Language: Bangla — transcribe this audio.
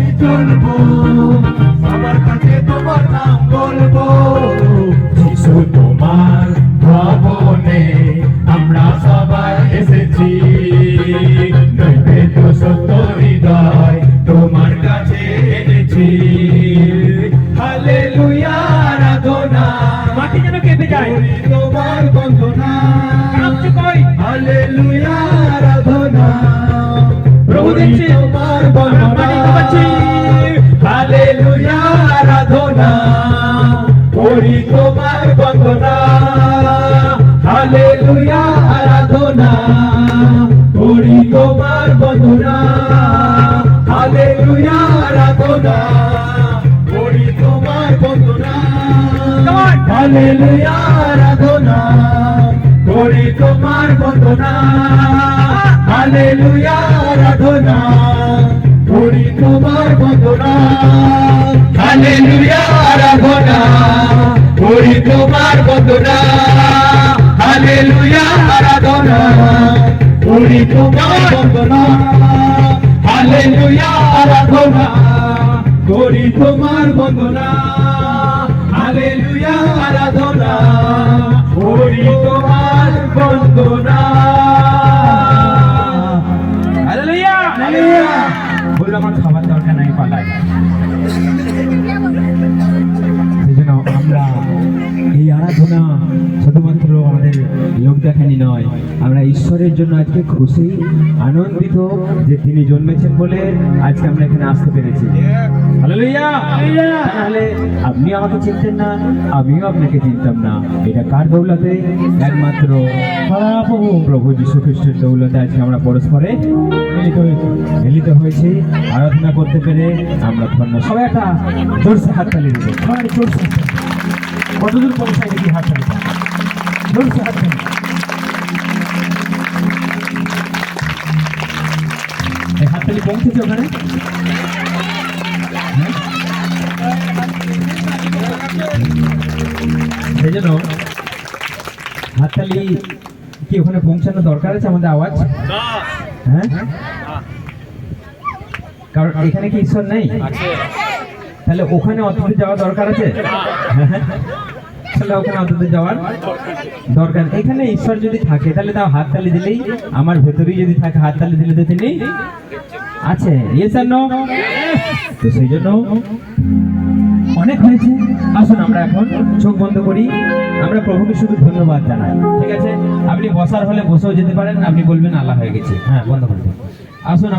আমি চলবো সবার কাছে তোমার নাম বলব। যিশু তোমার ভবনে আমরা সবাই এসেছি। নৈবেদ্য সত্য হৃদয় তোমার কাছে এনেছি। হালেলুয়া আরাধনা। মাটি যেন কেঁপে যায়। তোমার বন্দনা। কই হালেলুয়া আরাধনা। প্রভু দেখছে। তোমার আমরা বন্দনা হালেলুয়া, আরাধনা করি তোমার বন্দনা। হালেলুয়া, আরাধনা করি তোমার বন্দনা। হালেলুয়া, আরাধনা করি তোমার বন্দনা. হালেলুয়া, আরাধনা করি তোমার বন্দনা। হালেলুয়া, আরাধনা করি তোমার বন্দনা হালেলুয়া, আরাধনা, করি তোমার বন্দনা হালেলুয়া, আরাধনা, করি তোমার বন্দনা হালেলুয়া, আরাধনা, করি তোমার বন্দনা হালেলুয়া, আরাধনা, করি তোমার বলল আমার খাবার দরকার নাই পালাই। সেই আমরা এই আরাধনা শুধুমাত্র আমাদের লোক দেখানি নয়। আমরা ঈশ্বরের জন্য আজকে খুশি, আনন্দিত যে তিনি জন্মেছেন বলে আজকে আমরা এখানে আসতে পেরেছি। তাহলে আপনি আমাকে চিনতেন না, আমিও আপনাকে চিনতাম না। এটা কার দৌলতে? একমাত্র প্রভু যীশু খ্রিস্টের দৌলতে আজকে আমরা পরস্পরে মিলিত হয়েছি মিলিত হয়েছি, আরাধনা করতে পেরে আমরা ধন্য। সবাই একটা জোরসে হাত তালি দেবো। সবাই জোরসে। কতদূর পৌঁছায় দেখি হাত হাততালি পৌঁছেছে ওখানে? হ্যাঁ? সেই জন্য হাততালি কি ওখানে পৌঁছানো দরকার আছে আমাদের আওয়াজ? হ্যাঁ? কারণ এখানে কি ঈশ্বর নেই? তাহলে ওখানে অতদূর যাওয়া দরকার আছে? হ্যাঁ? এখানে ঈশ্বর যদি থাকে, তাহলে তাও হাততালি দিলেই আমার ভেতরেই যদি থাকে হাততালি দিলে তো তিনি আছে। তো সেই জন্য অনেক হয়েছে। আসুন, আমরা এখন চোখ বন্ধ করি। আমরা প্রভুকে শুধু ধন্যবাদ জানাই। ঠিক আছে? আপনি বসার হলে বসেও যেতে পারেন, আপনি বলবেন আল্লাহ হয়ে গেছে। হ্যাঁ বন্ধ করে আসুন